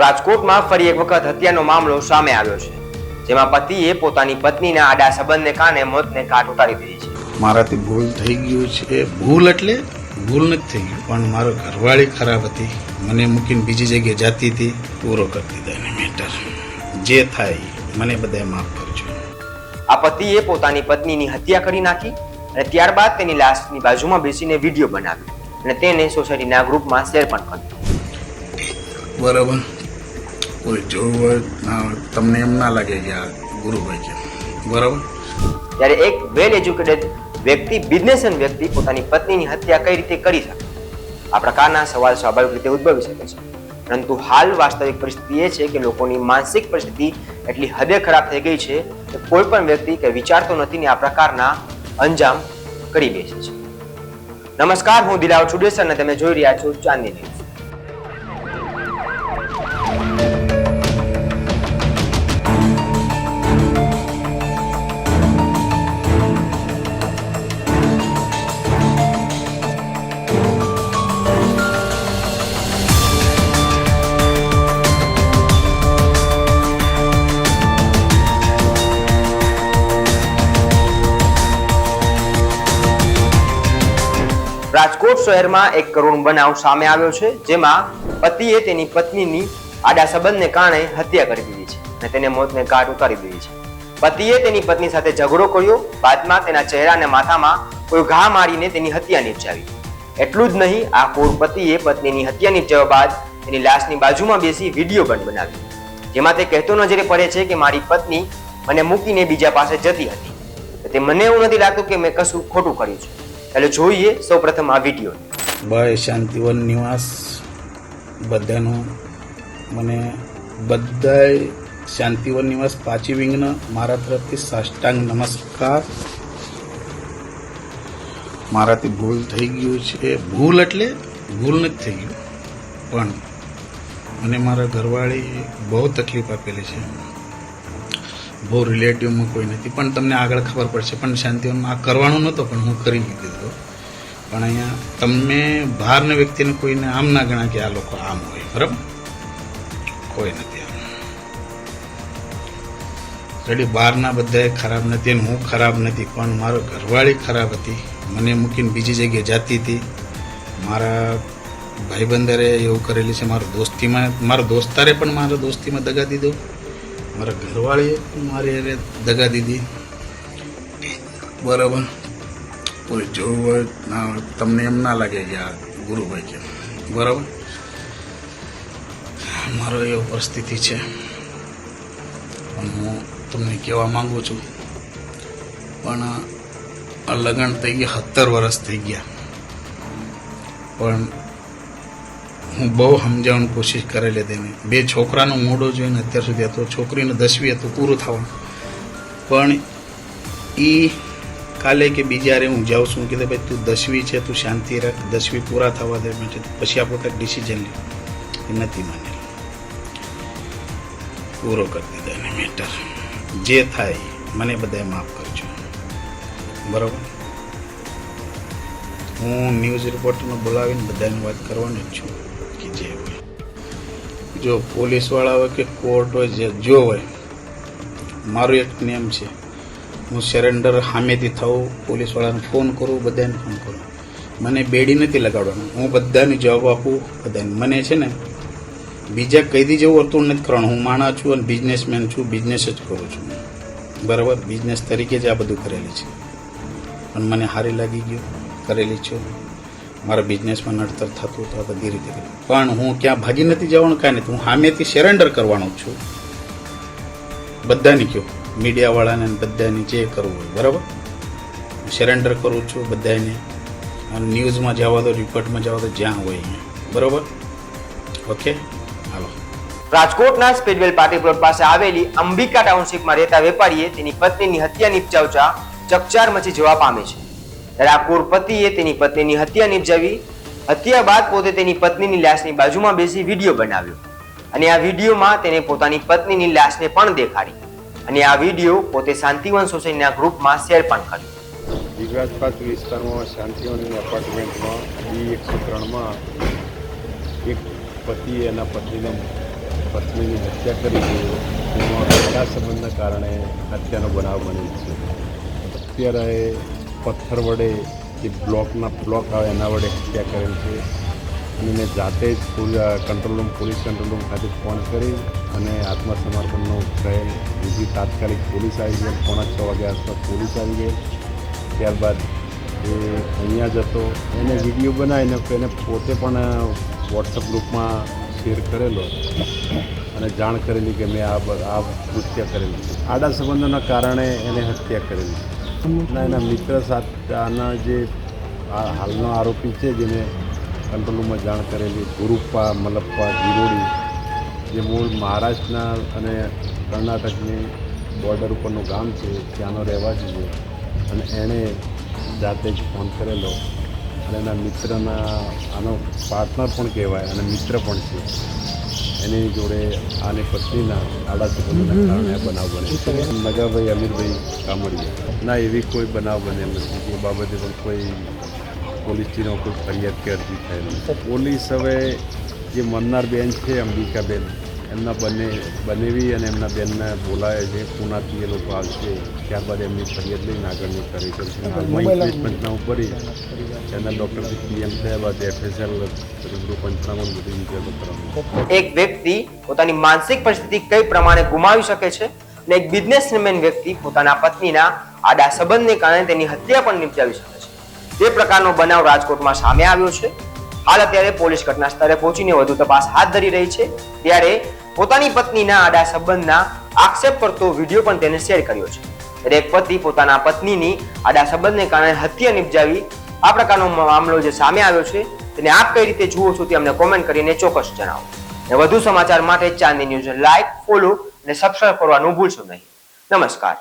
રાજકોટમાં ફરી એક વખત હત્યાનો મામલો સામે આવ્યો છે જેમાં પતિએ પોતાની પત્નીના આડા સંબંધને કારણે મોતને કાટ ઉતારી દીધી છે. મારાથી ભૂલ થઈ ગયું છે. ભૂલ એટલે ભૂલ નથી થઈ ગયું પણ મારો ઘરવાળી ખરાબ હતી. મને મૂકીને બીજી જગ્યાએ જાતી હતી પૂરો કરી દીધો એને મેટર. જે થાય મને બધાએ માફ કરજો. આ પતિએ પોતાની પત્નીની હત્યા કરી નાખી અને ત્યારબાદ તેની લાશની બાજુમાં બેસીને વીડિયો બનાવ્યો અને તેને સોસાયટીના ગ્રુપમાં શેર પણ કર્યો. બરાબર. કોઈ જોયું હોય તમને એમ ના લાગે કે આ ગુરુભાઈ છે. બરાબર? ત્યારે એક વેલ એજ્યુકેટેડ વ્યક્તિ બિઝનેસમેન વ્યક્તિ પોતાની પત્નીની હત્યા કઈ રીતે કરી શકે? આ પ્રકારના સવાલ સ્વાભાવિક રીતે ઉદ્ભવી શકે છે. પરંતુ હાલ વાસ્તવિક પરિસ્થિતિ એ છે કે લોકોની માનસિક પરિસ્થિતિ એટલી હદે ખરાબ થઈ ગઈ છે કે કોઈ પણ વ્યક્તિ કે વિચારતો નથી ને આ પ્રકારના અંજામ કરી બેસે છે. નમસ્કાર, હું દિલાવ છુડેસર અને તમે જોઈ રહ્યા છો ચાંદની. ન્યૂઝ રાજકોટ શહેરમાં એક કરુણ બનાવ સામે આવ્યો છે, જેમાં પતિએ તેની પત્નીની આડા સંબંધને કારણે હત્યા કરી દીધી છે અને તેને મોતને ઘાટ ઉતારી દીધી છે. પતિએ તેની પત્ની સાથે ઝઘડો કર્યો, બાદમાં તેના ચહેરા અને માથામાં કોઈ ઘા મારીને તેની હત્યા નિપજાવી. એટલું જ નહીં, આ કોર પતિએ પત્નીની હત્યા નિપજાવ્યા બાદ તેની લાશની બાજુમાં બેસી વીડિયો પણ બનાવ્યો. જેમાં તે કહેતો નજરે પડે છે કે મારી પત્ની મને મૂકીને બીજા પાસે જતી હતી. તે મને એવું નથી લાગતું કે મેં કશું ખોટું કર્યું છે. એટલે જોઈએ સૌપ્રથમ આ વીડિયો. બાય શાંતિવન નિવાસ, બધાનું મને બધાય શાંતિવન નિવાસ પાછી વિંગના મારા તરફથી સાષ્ટાંગ નમસ્કાર. મારાથી ભૂલ થઈ ગયું છે. ભૂલ એટલે ભૂલ નથી થઈ ગયું. પણ મને મારા ઘરવાળી બહુ તકલીફ આપેલી છે. બહુ રિલેટિવમાં કોઈ નથી. પણ તમને આગળ ખબર પડશે. પણ શાંતિવનમાં આ કરવાનું નહોતો, પણ હું કરી દીધો. પણ અહીંયા તમે બહારના વ્યક્તિને કોઈને આમ ના ગણા કે આ લોકો આમ હોય. બરાબર? કોઈ નથી આમ. રેડી, બહારના બધાએ ખરાબ નથી અને હું ખરાબ નથી, પણ મારો ઘરવાળી ખરાબ હતી. મને મૂકીને બીજી જગ્યાએ જાતી હતી. મારા ભાઈબંદરે એવું કરેલી છે, મારો દોસ્તીમાં, મારા દોસ્તારે પણ મારા દોસ્તીમાં દગા દીધો. મારા ઘરવાળીએ મારી અરે દગા દીધી. બરાબર? કોઈ જોવું હોય ના તમને એમ ના લાગે કે આ ગુરુભાઈ કે બરાબર? મારો એવો પરિસ્થિતિ છે. હું તમને કહેવા માંગુ છું, પણ આ લગ્ન થઈ ગયા, સત્તર વર્ષ થઈ ગયા. પણ હું બહુ સમજાવવાની કોશિશ કરેલી તેને બે છોકરાનો મોડો જોઈને અત્યાર સુધી હતો. છોકરીને દસવી હતું, પૂરું થવાનું. પણ એ કાલે કે બીજારે હું જાઉં છું કીધું, ભાઈ, તું દસવી છે, તું શાંતિ રાખ. દસવી પૂરા થવા દે મેં પછી આપણે કંઈક ડિસિઝન લે એ નથી માનેલી પૂરો કરી દીધો એને મેટર જે થાય, મને બધાએ માફ કરજો. બરાબર? હું ન્યૂઝ રિપોર્ટરને બોલાવીને બધાને વાત કરવાની જ છું. જો પોલીસવાળા હોય કે કોર્ટ હોય, જે જો હોય, મારો એક નિયમ છે. હું સરેન્ડર સામેથી થવું, પોલીસવાળાને ફોન કરું, બધાને ફોન કરું. મને બેડી નથી લગાડવાનું. હું બધાને જવાબ આપું, બધાને. મને છે ને, બીજા કઈદી જેવું વર્તુળ નથી કરવાનું. હું માણસ છું અને બિઝનેસમેન છું બિઝનેસ જ કરું છું. બરાબર? બિઝનેસ તરીકે જ આ બધું કરેલી છે. પણ મને સારી લાગી ગયું, કરેલી છું. મારા બિઝનેસમાં નડતર થતું તો બધી રીતે પણ હું ક્યાં ભાગી નથી જવાનું કાંઈ નથી. હું સામેથી સરેન્ડર કરવાનો છું. બધાને કહ્યું મીડિયાવાળાને બધાને જે કરવું હોય, બરાબર? સરેન્ડર કરું છું બધાને ન્યૂઝમાં જવા દો રિપોર્ટમાં જવા દો, જ્યાં હોય બરાબર? ઓકે? હાલો. રાજકોટના સ્પીડવેલ પાટી પ્લોટ પાસે આવેલી અંબિકા ટાઉનશીપમાં રહેતા વેપારીએ તેની પત્નીની હત્યા નિપજાવતા ચકચાર મચી જવા પામે છે. ક્રૂર પતિએ તેની પત્નીની હત્યા નિપજાવી. હત્યા બાદ પોતે તેની પત્નીની લાશની બાજુમાં બેસી વીડિયો બનાવ્યો. અને આ વિડીયોમાં તેને પોતાની પત્નીની લાશને પણ દેખાડી. અને આ વીડિયો પોતે શાંતિવન સોસાયટીના ગ્રુપમાં શેર પણ કર્યો. દિગરાજપાત વિસ્તારમાં શાંતિવનની એપાર્ટમેન્ટમાં બી એકસો ત્રણમાં એક પતિએ એના પત્નીને પત્નીની હત્યા કરી છે. એમાં સંબંધના કારણે હત્યાનો બનાવ બનેલ છે. અત્યારે પથ્થર વડે જે બ્લોકના બ્લોક આવે એના વડે હત્યા કરેલ છે. અને મેં જાતે જ control room police control room ખાતે ફોન કરી અને આત્મસમર્પણનો થયેલ બીજી તાત્કાલિક પોલીસ આવી ગઈ પોણા છ વાગ્યા આસપાસ પોલીસ આવી ગઈ. ત્યારબાદ એ અહીંયા જતો એને વીડિયો બનાવીને એને પોતે પણ વોટ્સઅપ ગ્રુપમાં શેર કરેલો અને જાણ કરેલી કે મેં આ આ કરેલું છે. આડા સંબંધોના કારણે એને હત્યા કરેલી ના એના મિત્ર સાથે આના જે હાલનો આરોપી છે, જેને કંટ્રોલ રૂમમાં જાણ કરેલી ગુરુપ્પા મલપ્પા ગિરોડી, જે મૂળ મહારાષ્ટ્રના અને કર્ણાટકની બોર્ડર ઉપરનું ગામ છે, ત્યાંનો રહેવાસી છે. અને એણે જાતે જ ફોન કરેલો. અને એના મિત્રના, આનો પાર્ટનર પણ કહેવાય, અને મિત્ર પણ છે. એની જોડે આની પત્નીના આડા કારણે બનાવ બને નગાભાઈ અમીરભાઈ કામડિયા ના, એવી કોઈ બનાવ બને નથી. એ બાબતે પણ કોઈ પોલીસથીનો કોઈ ફરિયાદ કે અરજી થયેલ પોલીસ હવે જે મરનાર બેન છે, અંબિકાબેન એમના બંને બનેવી અને એમના બેનને બોલાવે છે. પૂનાથી એ લોકો આવશે ત્યારબાદ એમની ફરિયાદ લઈને આગળની કરી કરશે હાલમાં પંચનામું કરી એના ડૉક્ટરથી પીએમ થયા બાદ એફએસએલ રૂબરૂ પંચનામું બધી વિગતો કરવામાં એક વ્યક્તિ પોતાની માનસિક પરિસ્થિતિ કઈ પ્રમાણે ગુમાવી શકે છે અને એક બિઝનેસમેન વ્યક્તિ પોતાના પત્નીના આડા સંબંધને કારણે તેની હત્યા પણ નિપજાવી શકે છે. તે પ્રકારનો બનાવ રાજકોટમાં સામે આવ્યો છે. હાલ અત્યારે પોલીસ ઘટના સ્થળે પહોંચીને વધુ તપાસ હાથ ધરી રહી છે. ત્યારે પોતાની પત્નીના આડા સંબંધના આક્ષેપ કરતો વીડિયો પણ તેને શેર કર્યો છે. દરેક પતિ પોતાના પત્નીની આડા સંબંધને કારણે હત્યા નિપજાવી આ પ્રકારનો મામલો જે સામે આવ્યો છે, તેને આપ કઈ રીતે જુઓ છો તે અમને કોમેન્ટ કરીને ચોક્કસ જણાવો. અને વધુ સમાચાર માટે ચાંદી ન્યૂઝ લાઈક ફોલો અને સબસ્ક્રાઈબ કરવાનું ભૂલશો નહીં. નમસ્કાર.